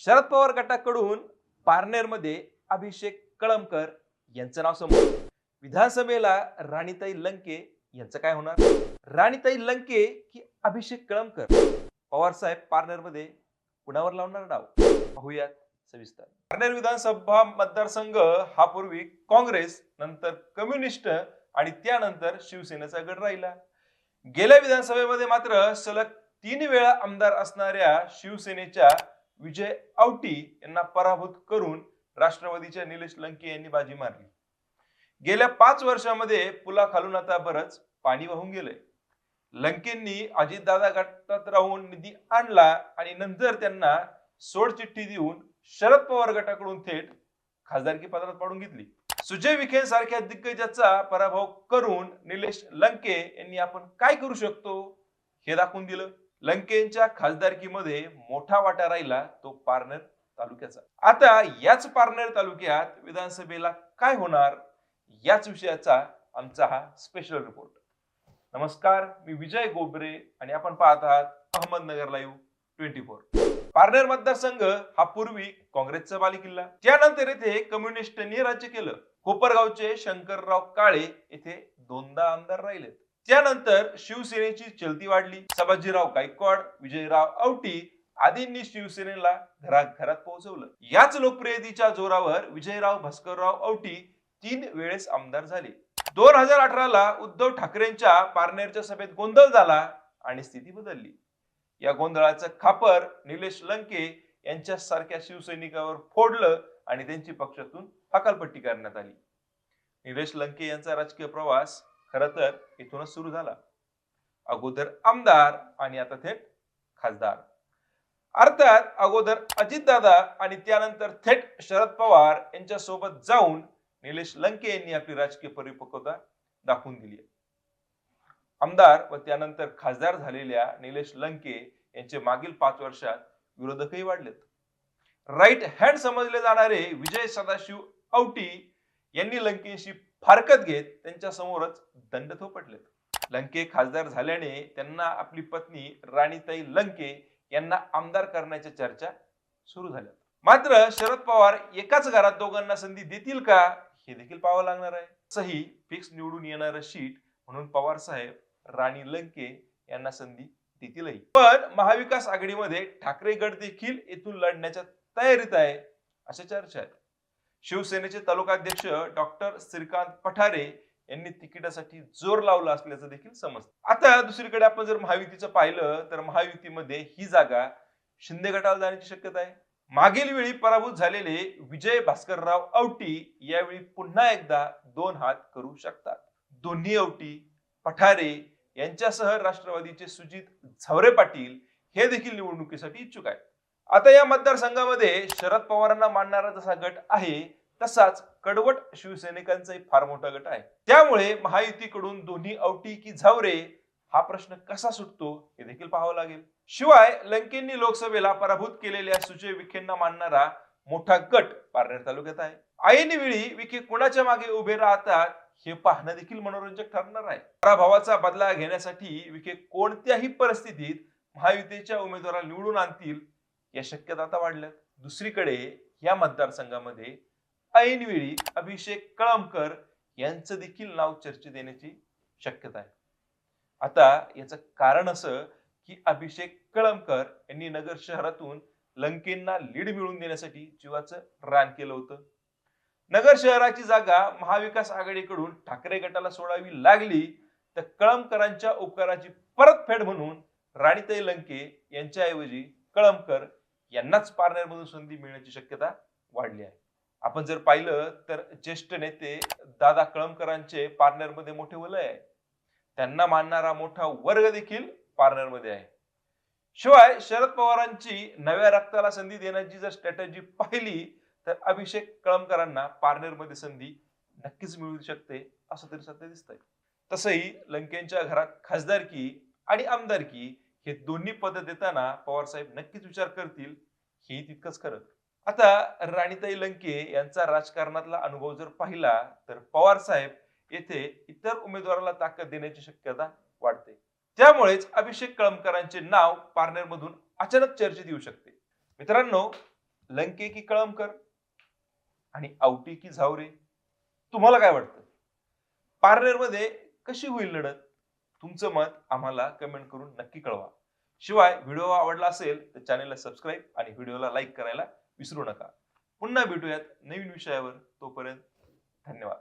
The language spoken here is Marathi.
शरद पवार गटाकडून पारनेरमध्ये अभिषेक कळमकर यांचं नाव समोर. विधानसभेला राणीताई लंके यांचं काय होणार? राणीताई लंके की अभिषेक कळमकर? पवार साहेब पारनेरमध्ये कुणावर लावणार डाव. पाहूयात सविस्तर. पारनेर विधानसभा मतदारसंघ हा पूर्वी काँग्रेस नंतर कम्युनिस्ट आणि त्यानंतर शिवसेनेचा गड राहिला. गेल्या विधानसभेमध्ये मात्र सलग तीन वेळा आमदार असणाऱ्या शिवसेनेच्या विजय औटी यांना पराभूत करून राष्ट्रवादीच्या निलेश लंके यांनी बाजी मारली. गेल्या पाच वर्षामध्ये पुला खालून आता बरंच पाणी वाहून गेलंय. लंकेंनी अजितदादा गटात राहून निधी आणला आणि नंतर त्यांना सोडचिठ्ठी देऊन शरद पवार गटाकडून थेट खासदारकी पत्रात पाडून घेतली. सुजय विखे सारख्या दिग्गजाचा पराभव करून निलेश लंके यांनी आपण काय करू शकतो हे दाखवून दिलं. लंकेंच्या खासदारकीमध्ये मोठा वाटा राहिला तो पारनेर तालुक्याचा. आता याच पारनेर तालुक्यात विधानसभेला काय होणार याच विषयाचा आमचा हा स्पेशल रिपोर्ट नमस्कार मी विजय गोबरे आणि आपण पाहत आहात Ahmednagar live twenty four Parner मतदारसंघ हा पूर्वी काँग्रेसचा बालेकिल्ला. त्यानंतर येथे कम्युनिस्टांनी राज्य केलं. कोपरगावचे शंकरराव काळे येथे दोनदा आमदार राहिले त्यानंतर शिवसेनेची चलती वाढली. संभाजीराव गायकवाड विजयराव औटी आदींनी शिवसेनेला घरात घरात पोहोचवलं. याच लोकप्रियतेच्या जोरावर विजयराव भास्करराव औटी तीन वेळेस आमदार झाले. दोन हजार अठराला उद्धव ठाकरेंच्या पारनेरच्या सभेत गोंधळ झाला आणि स्थिती बदलली. या गोंधळाचं खापर निलेश लंके यांच्या सारख्या शिवसैनिकावर फोडलं आणि त्यांची पक्षातून हकालपट्टी करण्यात आली. निलेश लंके यांचा राजकीय प्रवास खर तर इथूनच सुरू झाला. अगोदर आमदार आणि आता थेट खासदार. अर्थात अगोदर अजितदादा आणि त्यानंतर थेट शरद पवार यांच्या सोबत जाऊन निलेश लंके यांनी आपली राजकीय परिपक्वता दाखवून दिली आमदार व त्यानंतर खासदार झालेल्या निलेश लंके यांचे मागील पाच वर्षात विरोधकही वाढलेत. राईट हँड समजले जाणारे विजय सदाशिव औटी यांनी लंकेशी फारकत घेत त्यांच्या समोरच दंड थोपटलेत. लंके खासदार झाल्याने त्यांना आपली पत्नी राणीताई लंके यांना आमदार करण्याच्या चर्चा सुरू झाल्या मात्र शरद पवार एकाच घरात दोघांना संधी देतील का? हे देखील पाहावं लागणार आहे. सही फिक्स निवडून येणारं शीट म्हणून पवार साहेब राणी लंके यांना संधी देतीलही. पण महाविकास आघाडीमध्ये ठाकरे गट देखील येथून लढण्याच्या तयारीत आहे अशा चर्चा आहेत शिवसेनेचे तालुकाध्यक्ष डॉक्टर श्रीकांत पठारे यांनी तिकिटासाठी जोर लावला असल्याचं देखील समजतं. आता दुसरीकडे आपण जर महायुतीचं पाहिलं तर महायुतीमध्ये ही जागा शिंदे गटाला जाण्याची शक्यता आहे. मागील वेळी पराभूत झालेले विजय भास्करराव औटी यावेळी पुन्हा एकदा दोन हात करू शकतात. दोन्ही औटी पठारे यांच्यासह राष्ट्रवादीचे सुजित झवरे पाटील हे देखील निवडणुकीसाठी इच्छुक आहेत. आता या मतदारसंघामध्ये शरद पवारांना मानणारा जसा गट आहे तसाच कडवट शिवसैनिकांचाही फार मोठा गट आहे. त्यामुळे महायुतीकडून दोन्ही औटी की झावरे हा प्रश्न कसा सुटतो हे देखील पाहावं लागेल. शिवाय लंकेंनी लोकसभेला पराभूत केलेल्या सुजय विखेंना मानणारा मोठा गट पारनेर तालुक्यात आहे. आईने वेळी विखे कुणाच्या मागे उभे राहतात हे पाहणं देखील मनोरंजक ठरणार आहे. पराभवाचा बदला घेण्यासाठी विखे कोणत्याही परिस्थितीत महायुतीच्या उमेदवाराला निवडून आणतील या शक्यता आता वाढल्यात. दुसरीकडे या मतदारसंघामध्ये ऐनवेळी अभिषेक कळमकर यांचं देखील नाव चर्चेत येण्याची शक्यता आहे. आता याचं कारण असं की अभिषेक कळमकर यांनी नगर शहरातून लंकेंना लीड मिळवून देण्यासाठी जीवाचं रान केलं होतं. नगर शहराची जागा महाविकास आघाडीकडून ठाकरे गटाला सोडावी लागली तर कळमकरांच्या उपकाराची परतफेड म्हणून राणीताई लंके यांच्याऐवजी कळमकर यांनाच पारनेरमधून संधी मिळण्याची शक्यता वाढली आहे. आपण जर पाहिलं तर ज्येष्ठ नेते दादा कळमकरांचे पारनेरमध्ये मोठे वलय आहे. त्यांना मानणारा मोठा वर्ग देखील पारनेरमध्ये आहे. शिवाय शरद पवारांची नव्या रक्ताला संधी देण्याची जर स्ट्रॅटजी पाहिली तर अभिषेक कळमकरांना पारनेरमध्ये संधी नक्कीच मिळू शकते असं तरी सध्या दिसतंय. तसंही लंकेंच्या घरात खासदारकी आणि आमदारकी हे दोन्ही पद देताना पवार साहेब नक्कीच विचार करतील हे तितकंच खरं. आता राणीताई लंके यांचा राजकारणातला अनुभव जर पाहिला तर पवार साहेब येथे इतर उमेदवाराला ताकद देण्याची शक्यता वाढते. त्यामुळेच अभिषेक कळमकरांचे नाव पारनेरमधून अचानक चर्चेत येऊ शकते. मित्रांनो लंके की कळमकर आणि आवटी की झावरे तुम्हाला काय वाटतं? पार्लरमध्ये कशी होईल लढत? तुमचं मत आम्हाला कमेंट करून नक्की कळवा. शिवाय व्हिडिओ आवडला असेल तर चॅनेलला सबस्क्राईब आणि व्हिडिओला लाईक करायला विसरू नका. पुन्हा भेटूयात नवीन विषयावर. तोपर्यंत धन्यवाद.